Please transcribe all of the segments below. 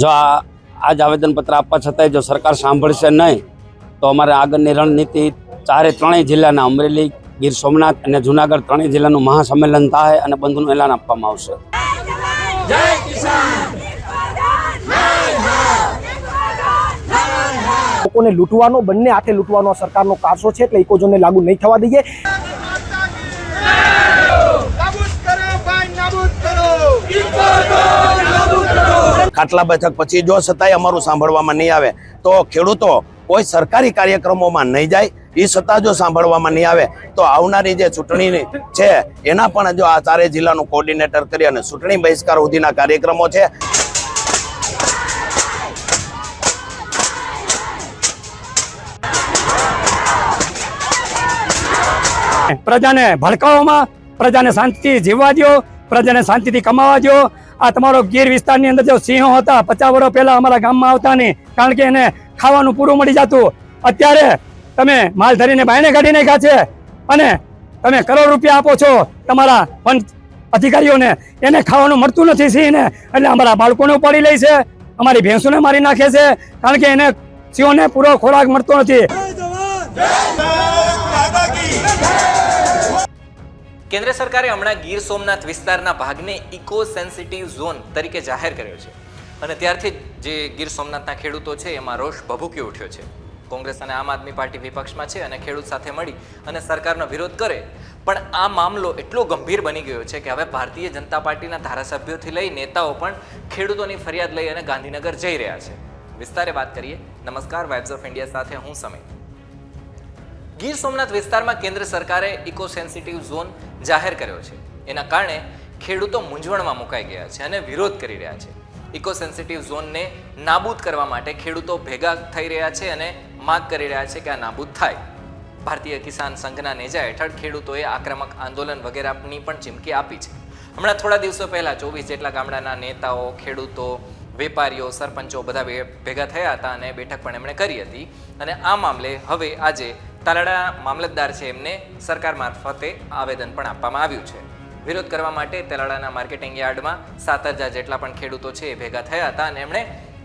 જો આ આજ આવેદનપત્ર આપવા છતાંય જો સરકાર સાંભળશે નહીં, તો અમારે આગળની રણનીતિ ચારે ત્રણેય જિલ્લાના અમરેલી, ગીર સોમનાથ અને જુનાગઢ ત્રણેય જિલ્લાનું મહાસંમેલન થાય અને બંધનું એલાન આપવામાં આવશે. લોકોને લૂંટવાનો, બંને હાથે લૂંટવાનો સરકારનો કારસો છે, એટલે ઇકોઝોનને લાગુ નહીં થવા દઈએ નાબૂદ કરો ભાઈ નાબૂદ કરો ખાટલા બેઠક પછી જો છતાંય અમારું સાંભળવામાં નહીં આવે, તો ખેડૂતો કોઈ સરકારી કાર્યક્રમોમાં નહીં જાય. એ છતાં જો સાંભળવામાં નહીં આવે, તો આવનારી જે ચૂંટણી છે, એના પણ જો આ ચારેય જિલ્લાનું કોર્ડિનેટર કરી અને ચૂંટણી બહિષ્કાર સુધીના કાર્યક્રમો છે. પ્રજાને ભડકાવવામાં, પ્રજાને શાંતિથી જીવવા દો પ્રજાને શાંતિથી કમાવા દો આ તમારો ગીર વિસ્તારની અંદર જો સિંહો હતા, પચાસ વર્ષ પહેલા અમારા ગામમાં આવતા નહીં કારણ કે એને ખાવાનું પૂરું મળી જતું. અત્યારે તમે માલ ધરીને બાયને કાઢી નાખ્યા છે અને તમે કરોડ રૂપિયા આપો છો તમારા વન અધિકારીઓને. એને ખાવાનું મળતું નથી સિંહને, એટલે અમારા બાળકોને ઉપાડી લે છે, અમારી ભેંસોને મારી નાખે છે, કારણ કે એને સિંહોને પૂરો ખોરાક મળતો નથી. કેન્દ્ર સરકારે હમણાં ગીર સોમનાથ વિસ્તારના ભાગને ઇકો સેન્સિટિવ ઝોન તરીકે જાહેર કર્યો છે. અને ત્યારથી જ ગીર સોમનાથના ખેડૂતો છે, એમાં રોષ ભભૂકી ઉઠ્યો છે. કોંગ્રેસ અને આમ આદમી પાર્ટી વિપક્ષમાં છે અને ખેડૂત સાથે મળી અને સરકારનો વિરોધ કરે. પણ આ મામલો એટલો ગંભીર બની ગયો છે કે હવે ભારતીય જનતા પાર્ટીના ધારાસભ્યોથી લઈ નેતાઓ પણ ખેડૂતોની ફરિયાદ લઈ અને ગાંધીનગર જઈ રહ્યા છે. વિસ્તારે વાત કરીએ. નમસ્કાર વાઇબ્સ ઓફ ઇન્ડિયા સાથે હું સમય ગીર સોમનાથ વિસ્તારમાં કેન્દ્ર સરકારે ઇકો સેન્સિટિવ ઝોન જાહેર કર્યો છે. એના કારણે ખેડૂતો મૂંઝવણમાં મુકાઈ ગયા છે અને વિરોધ કરી રહ્યા છે. ઇકો સેન્સિટિવ ઝોનને નાબૂદ કરવા માટે ખેડૂતો ભેગા થઈ રહ્યા છે અને માગ કરી રહ્યા છે કે આ નાબૂદ થાય. ભારતીય કિસાન સંઘના નેજા હેઠળ ખેડૂતોએ આક્રમક આંદોલન વગેરેની પણ ચીમકી આપી છે. હમણાં થોડા દિવસો પહેલા ચોવીસ જેટલા ગામડાના નેતાઓ, ખેડૂતો, વેપારીઓ, સરપંચો બધા ભેગા થયા હતા અને બેઠક પણ એમણે કરી હતી અને આ મામલે હવે આજે તાલાડા મામલતદાર છે એમને સરકાર મારફતે આવેદન પણ આપવામાં આવ્યું છે. વિરોધ કરવા માટે તાલાડાના માર્કેટિંગ યાર્ડમાં સાત હજાર જેટલા પણ ખેડૂતો છે એ ભેગા થયા હતા અને એમણે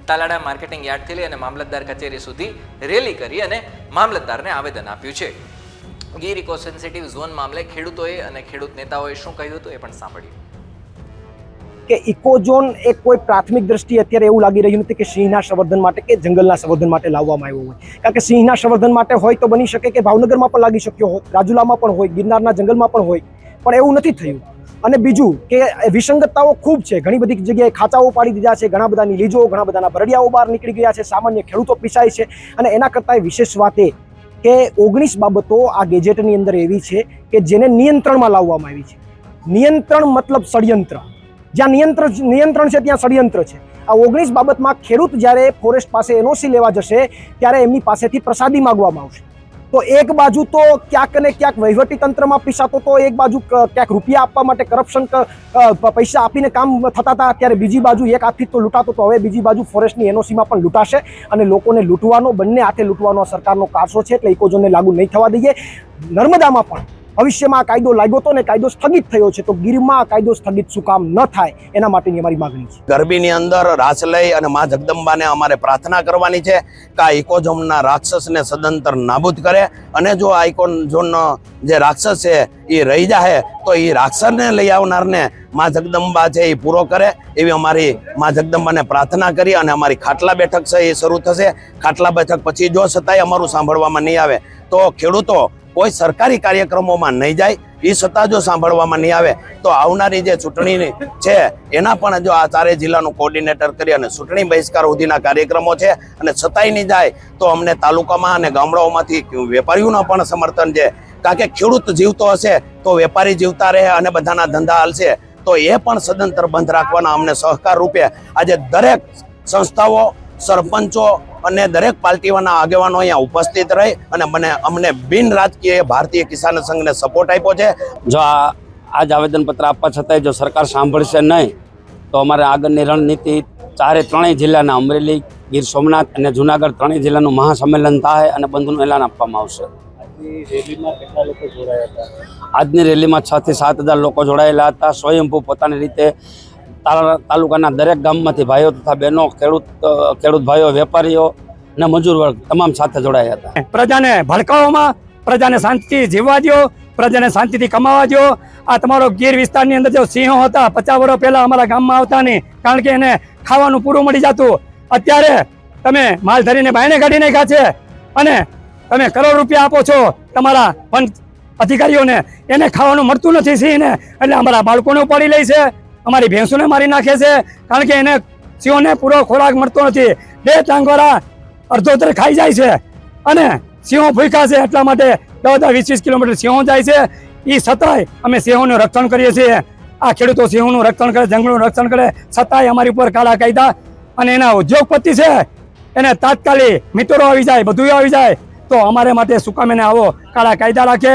તાલાડા માર્કેટિંગ યાર્ડથી લઈ અને મામલતદાર કચેરી સુધી રેલી કરી અને મામલતદારને આવેદન આપ્યું છે. ગીર ઇકો સેન્સિટિવ ઝોન મામલે ખેડૂતોએ અને ખેડૂત નેતાઓએ શું કહ્યું હતું એ પણ સાંભળ્યું કે ઇકોઝોન એ કોઈ પ્રાથમિક દ્રષ્ટિએ અત્યારે એવું લાગી રહ્યું નથી કે સિંહના સંવર્ધન માટે કે જંગલના સંવર્ધન માટે લાવવામાં આવ્યો હોય. કારણ કે સિંહના સંવર્ધન માટે હોય તો બની શકે કે ભાવનગરમાં પણ લાગી શક્યો હોય રાજુલામાં પણ હોય, ગિરનારના જંગલમાં પણ હોય. પણ એવું નથી થયું. અને બીજું કે વિસંગતતાઓ ખૂબ છે. ઘણી બધી જગ્યાએ ખાચાઓ પાડી દીધા છે, ઘણા બધાની લીજો ઘણા બધાના ભરડિયાઓ બહાર નીકળી ગયા છે, સામાન્ય ખેડૂતો પીસાય છે. અને એના કરતાં વિશેષ વાત એ કે ઓગણીસ બાબતો આ ગેજેટની અંદર એવી છે કે જેને નિયંત્રણમાં લાવવામાં આવી છે. નિયંત્રણ મતલબ ષડયંત્ર. જ્યાં નિયંત્રણ નિયંત્રણ છે, ત્યાં ષડયંત્ર છે. આ ઓગણીસ બાબતમાં ખેડૂત જ્યારે ફોરેસ્ટ પાસે એનઓસી લેવા જશે, ત્યારે એમની પાસેથી પ્રસાદી માગવામાં આવશે. તો એક બાજુ તો ક્યાંક ને ક્યાંક વહીવટી તંત્રમાં પીસાતો તો એક બાજુ ક્યાંક રૂપિયા આપવા માટે કરપ્શન પૈસા આપીને કામ થતા હતા, ત્યારે બીજી બાજુ એક હાથથી તો લૂંટાતો તો હવે બીજી બાજુ ફોરેસ્ટની એનઓસીમાં પણ લૂંટાશે અને લોકોને લૂંટવાનો, બંને હાથે લૂંટવાનો સરકારનો કારસો છે, એટલે ઇકોઝોનને લાગુ નહીં થવા દઈએ. નર્મદામાં પણ ભવિષ્યમાં કાયદો લાગ્યો હતો ને કાયદો સ્થગિત થયો છે, તો ગીરમાં કાયદો સ્થગિત શું કામ ન થાય એના માટેની અમારી માગણી છે. ગરબીની અંદર રાસ લઈ અને મા જગદંબાને અમારે પ્રાર્થના કરવાની છે કે આ ઇકોઝોનના રાક્ષસને સદંતર નાબૂદ કરે. અને જો આ ઇકોઝોનનો જે રાક્ષસ છે, એ રહી જાય તો એ રાક્ષસને લઈ આવનારને મા જગદંબા છે એ પૂરો કરે. એવી અમારી મા જગદંબાને પ્રાર્થના કરી અને અમારી ખાટલા બેઠક છે એ શરૂ થશે. ખાટલા બેઠક પછી જો છતાંય અમારું સાંભળવામાં નહીં આવે, તો ખેડૂતો કોઈ સરકારી કાર્યક્રમોમાં નહીં જાય એ છતાં જો સાંભળવામાં નહીં આવે, તો આવનારી જે ચૂંટણી છે, એના પણ જો આ ચારે જિલ્લાનું કોર્ડિનેટર કરી અને ચૂંટણી બહિષ્કાર સુધીના કાર્યક્રમો છે, અને છતાંય નહીં જાય, તો અમને તાલુકામાં અને ગામડાઓમાંથી વેપારીઓનું પણ સમર્થન છે. કારણ કે ખેડૂત જીવતો હશે, તો વેપારી જીવતા રહે અને બધાના ધંધા હાલશે, તો એ પણ સદંતર બંધ રાખવાના અમને સહકાર રૂપે આજે દરેક સંસ્થાઓ સરપંચો અને દરેક પાર્ટીઓના આગેવાનો અહીંયા ઉપસ્થિત રહી અને મને અમને બિન રાજકીય ભારતીય કિસાન સંઘને સપોર્ટ આપ્યો છે. જો આ આજ આવેદનપત્ર આપવા છતાંય જો સરકાર સાંભળશે નહીં તો અમારે આગળની રણનીતિ ચારે ત્રણેય જિલ્લાના અમરેલી ગીર સોમનાથ અને જુનાગઢ ત્રણેય જિલ્લાનું મહાસંમેલન થાય અને બંધનું એલાન આપવામાં આવશે. આજની રેલીમાં છ થી સાત હજાર લોકો જોડાયેલા હતા. સ્વયંભૂ પોતાની રીતે તાલુકાના દરેક ગામમાંથી ભાઈઓ તથા બહેનો, ખેડૂત ખેડૂત ભાઈઓ, વેપારીઓ ને મજૂર વર્ગ તમામ સાથે જોડાયા હતા. પ્રજાને ભડકાવવામાં, પ્રજાને શાંતિથી જીવવા દો પ્રજાને શાંતિથી કમાવા દો આ તમારો ગીર વિસ્તારની અંદર જો સિંહો હતા, પચાસ વર્ષ પહેલા અમારા ગામમાં આવતા નહીં, કારણ કે એને ખાવાનું પૂરું મળી જતું. અત્યારે તમે માલ ધરીને બાયણે કાઢી નાખ્યા છે અને તમે કરોડ રૂપિયા આપો છો, તમારા વન અધિકારીઓને. એને ખાવાનું મળતું નથી સિંહને, એટલે અમારા બાળકોને ઉપાડી લે છે. અમારી ભેંસોને મારી નાખે છે કારણ કે એને સિંહોને પૂરો ખોરાક મળતો નથી. બે ટાંગવાળા અડધોતર ખાઈ જાય છે અને સિંહો ભૂખ્યા છે એટલા માટે દસ દસ વીસ વીસ કિલોમીટર સિંહો જાય છે. એ છતાંય અમે સિંહોનું રક્ષણ કરીએ છીએ. આ ખેડૂતો સિંહોનું રક્ષણ કરે, જંગલનું રક્ષણ કરે, છતાંય અમારી ઉપર કાળા કાયદા અને એના ઉદ્યોગપતિ છે. એને તાત્કાલિક મિત્રો આવી જાય બધું આવી જાય. તો અમારે માટે સુકામીને આવો કાળા કાયદા રાખે?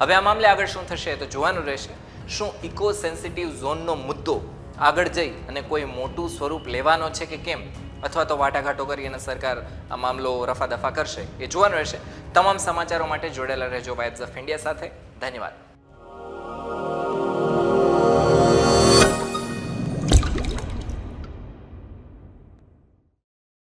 હવે આ મામલે આગળ શું થશે તો જોવાનું રહેશે. શું ઇકો સેન્સિટિવ ઝોનનો મુદ્દો આગળ જઈ અને કોઈ મોટું સ્વરૂપ લેવાનો છે કે કેમ? અથવા તો વાટાઘાટો કરી અને સરકાર આ મામલો રફા દફા કરશે? એ જોવાનું રહેશે. તમામ સમાચારો માટે જોડેલા રહેજો વાઇબ્સ ઓફ ઇન્ડિયા સાથે. ધન્યવાદ.